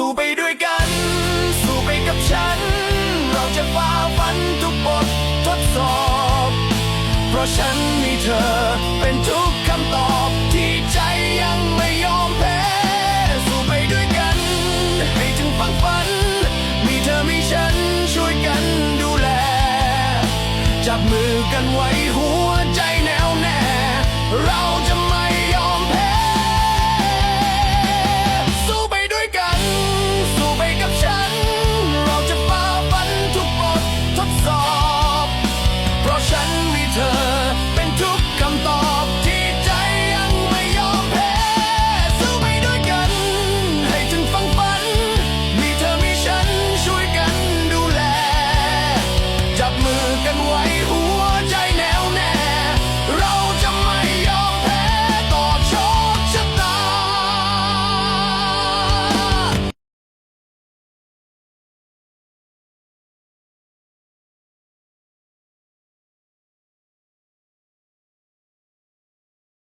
สู้ไปด้วยกัน สู้ไปกับฉัน เราจะฝ่าฟันทุกบททดสอบ เพราะฉันมีเธอเป็นทุกคำตอบที่ใจยังไม่ยอมแพ้ สู้ไปด้วยกัน ให้ถึงฝังฝัน มีเธอมีฉันช่วยกันดูแล จับมือกันไว้ que